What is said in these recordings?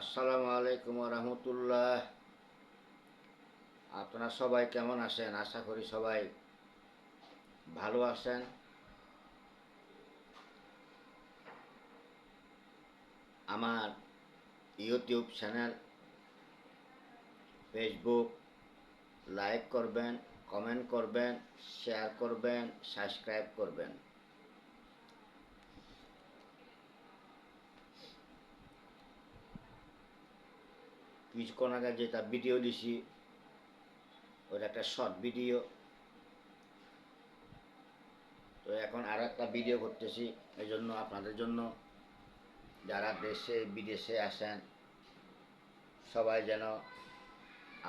আসসালামু আলাইকুম রহমতুল্লাহ আপনারা সবাই কেমন আছেন? আশা করি সবাই ভালো আছেন। আমার ইউটিউব চ্যানেল, ফেসবুক, লাইক করবেন, কমেন্ট করবেন, শেয়ার করবেন, সাবস্ক্রাইব করবেন। আগে যেটা ভিডিও দিছি, ওটা একটা শর্ট ভিডিও তো এখন আর একটা ভিডিও করতেছি এই জন্য আপনাদের জন্য। যারা দেশে, বিদেশে আসেন সবাই যেন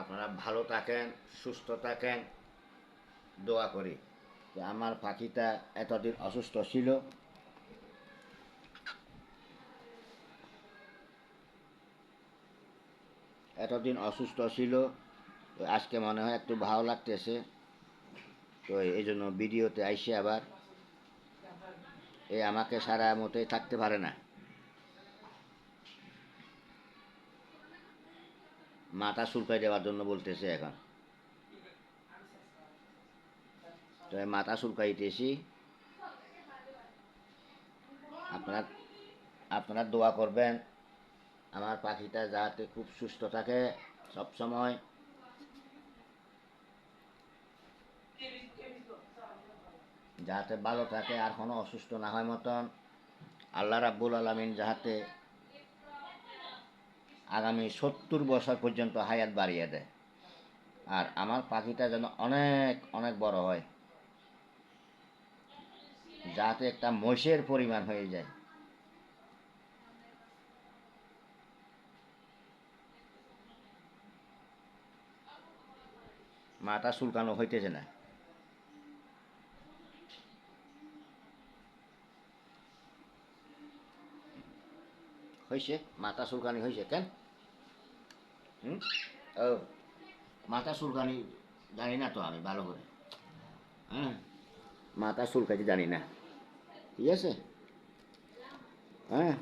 আপনারা ভালো থাকেন, সুস্থ থাকেন, দোয়া করি। আমার পাখিটা এতদিন অসুস্থ ছিল এতদিন অসুস্থ ছিল, তো আজকে মনে হয় একটু ভালো লাগতেছে। তো এই জন্য ভিডিওতে আইসে আবার। এ আমাকে সারা মতোই থাকতে পারে না। মাথা চুলকাই দেওয়ার জন্য বলতেছে এখন। তো মাথা চুলকাইতেছি। আপনারা আপনারা দোয়া করবেন। আমার পাখিটা যাতে খুব সুস্থ থাকে সব সময়। যাতে ভালো থাকে, আর কোনো অসুস্থ না হয় মতন। আল্লাহ রাব্বুল আলমিন যাহাতে আগামী সত্তর বছর পর্যন্ত হায়াত বাড়িয়ে দেয়। আর আমার পাখিটা যেন অনেক অনেক বড় হয়। যাতে একটা মহিষের পরিমাণ হয়ে যায়। মাথা চুলকানো হইতেছে না। হয়েছে মাথা চুলকানি হয়েছে কেন? হুম? ও, মাথা চুলকানি জানি না তো আমি, ভালো করে। হ্যাঁ মাথা চুলকাইতে জানি না। ঠিক আছে? হ্যাঁ।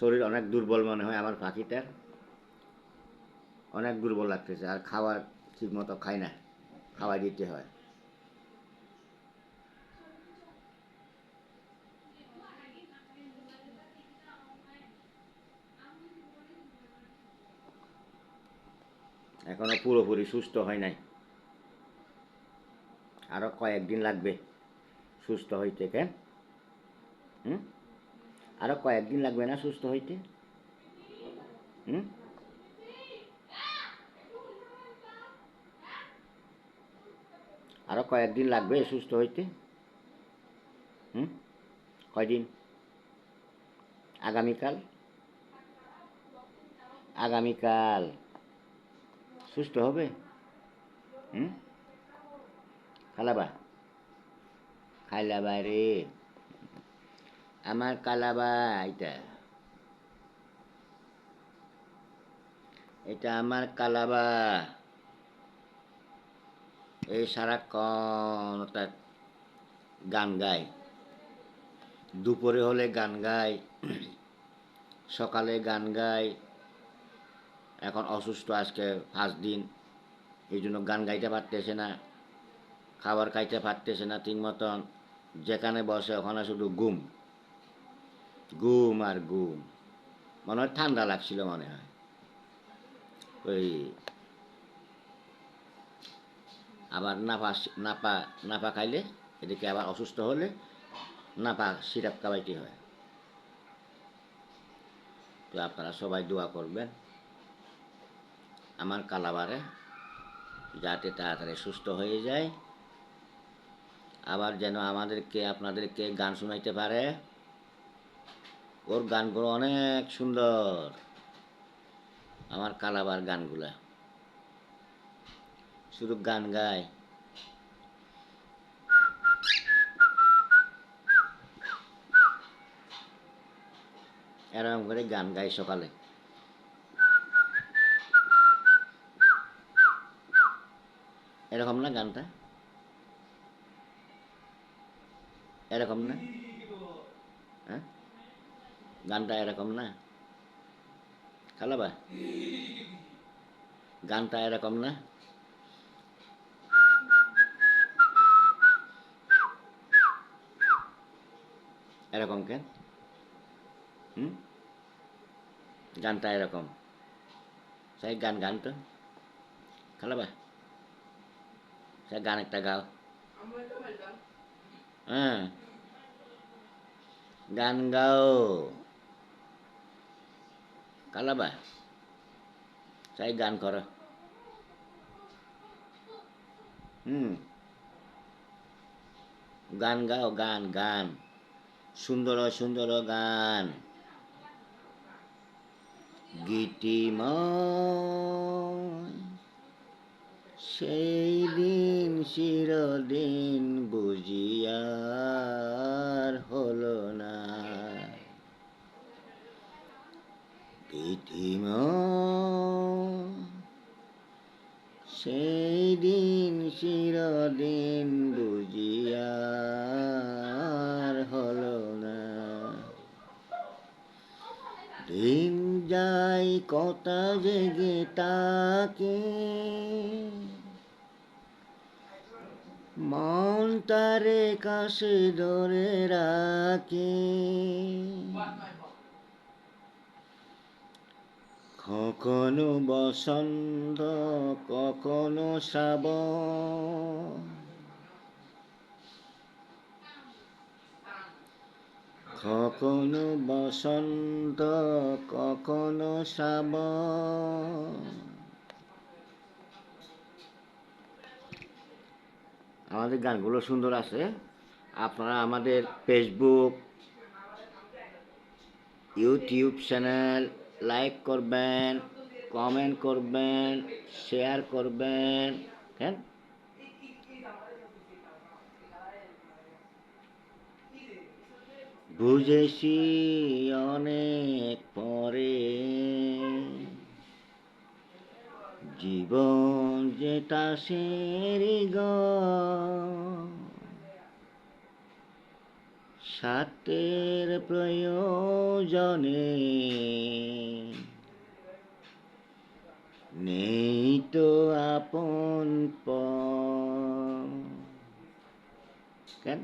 শরীর অনেক দুর্বল মনে হয়, আমার পাখিটার। অনেক দুর্বল লাগতেছে, আর খাবার ঠিক মতো খাই না খাওয়া দিতে হয়। এখনও পুরোপুরি সুস্থ হয় নাই। আরও কয়েকদিন লাগবে সুস্থ হইতে, কেন? হুম? আরও কয়েকদিন লাগবে না সুস্থ হইতে? হুম? আরও কয়েকদিন লাগবে সুস্থ হইতে। হুম? কয়দিন? আগামীকাল? আগামীকাল। সুস্থ হবে? হুম? খালাবা। খাইলাবা রে। আমার কালাবা এটা এটা আমার কালাবা এই সারাক্ষণ ওটা গান গায় দুপুরে হলে গান গায় সকালে গান গায় এখন অসুস্থ আজকে পাঁচ দিন, এই জন্য গান গাইতে পারতেছে না, খাবার খাইতে পারতেছে না ঠিক মতন। যেখানে বসে ওখানে শুধু গুম গুম আর গুম মনে হয় ঠান্ডা লাগছিল মনে হয়। ওই আবার নাপা নাপা নাপা খাইলে এদিকে আবার অসুস্থ হলে নাপা সিরাপ খাওয়াইতে হয়। তো আপনারা সবাই দোয়া করবেন। আমার কালাবারে যাতে তাড়াতাড়ি সুস্থ হয়ে যায়। আবার যেন আমাদেরকে, আপনাদেরকে গান শোনাইতে পারে। ওর গানগুলো অনেক সুন্দর। আমার কালাবার গানগুলা। শুধু গান গায়। এরকম করে গান গায় সকালে। এরকম না গানটা? এরকম না? হ্যাঁ? গানটা এরকম না? খালাবা? গানটা এরকম না? এরকম কেন হুম গানটা এরকম সেই গান গান তো খালাবা সে গান একটা গাও হ্যাঁ গান গাও কালাবা চাই গান কর হুম গান গাও গান গান সুন্দর সুন্দর গান। গীতিময় সেই দিন চিরদিন বুঝিয়ার হলো না। গীতিময় সেই দিন চিরদিন কথা জেগে তাকে। মন তারে কাছে ধরে রাখে। কখনো বসন্ত কখনো শ্রাবণ কখনো বসন্ত, কখনো শ্রাবণ। আমাদের গানগুলো সুন্দর আছে। আপনারা আমাদের ফেসবুক ইউটিউব চ্যানেল লাইক করবেন কমেন্ট করবেন শেয়ার করবেন কেন বুঝেছি অনেক পরে। জীবন যেটা সেরি সাতের প্রয়োজনে নেই তো আপন। কেন?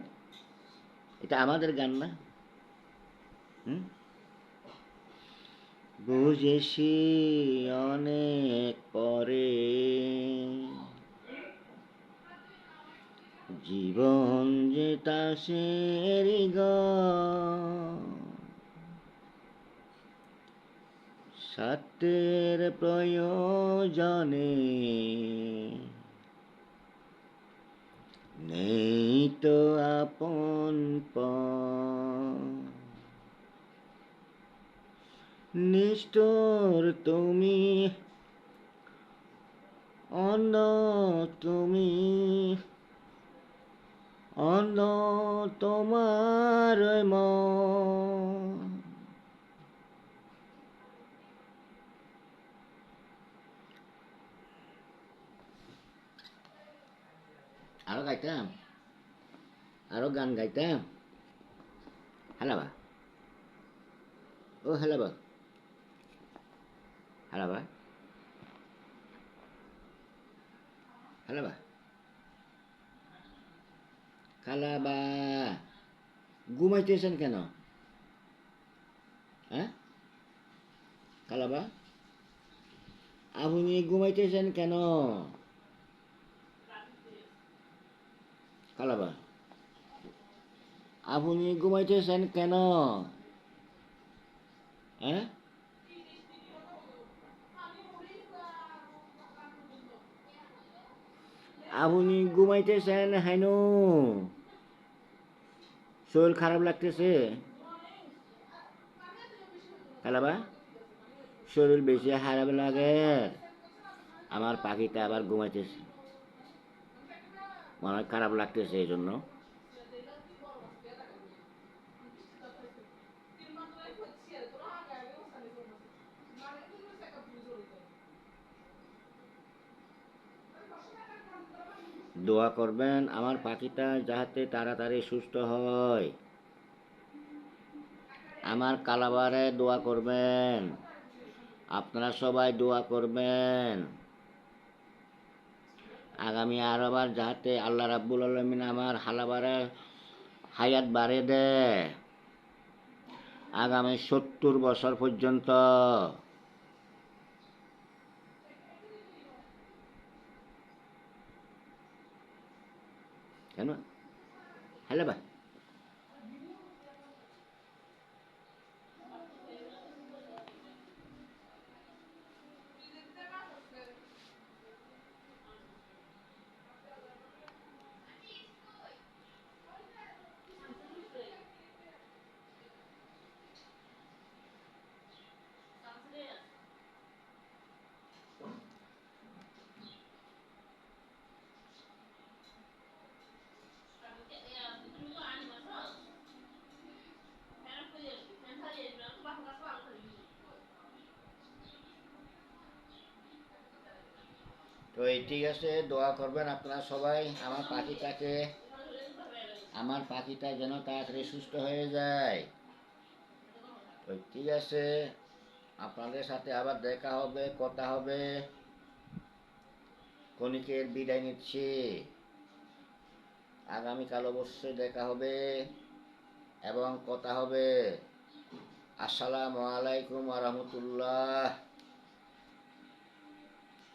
এটা আমাদের গান না? বুঝেছি অনেক পরে। জীবন যেটা গ সত্যের প্রয়োজনে নেই তো আপন পর। নিষ্ঠুর তুমি অন্য তুমি অন্য তোমার মন। আরও গাইতাম আরও গান গাইতাম। হ্যালো ও হ্যালো বা হ্যালো বা হ্যালো বা খালাবা ঘুমাইতেছেন কেন হ্যাঁ খালাবা আপনি ঘুমাইতেছেন কেন খালাবা আপনি ঘুমাইতেছেন কেন হ্যাঁ আপনি ঘুমাইতেছেন হাইনু? শরীর খারাপ লাগতেছে। খালাবা শরীর বেশি খারাপ লাগে। আমার পাখিটা আবার ঘুমাইতেছে। মনে খারাপ লাগতেছে এই জন্য দোয়া করবেন, আমার পাখিটা যাতে তাড়াতাড়ি সুস্থ হয়। আমার কালাবারে দোয়া করবেন, আপনারা সবাই দোয়া করবেন। আগামী আরবার যাহাতে আল্লাহ রাব্বুল আলমিন আমার হালাবারে হায়াত বাড়ে দেয়, আগামী সত্তর বছর পর্যন্ত تمام هلا بقى. তো এই ঠিক আছে, দোয়া করবেন আপনারা সবাই। আমার পাখিটাকে, আমার পাখিটা যেন তাড়াতাড়ি সুস্থ হয়ে যায়। তো ঠিক আছে, আপনাদের সাথে আবার দেখা হবে, কথা হবে। ক্ষণিকের বিদায় নিচ্ছি। আগামীকাল অবশ্যই দেখা হবে এবং কথা হবে। আসসালামু আলাইকুম রহমতুল্লাহ।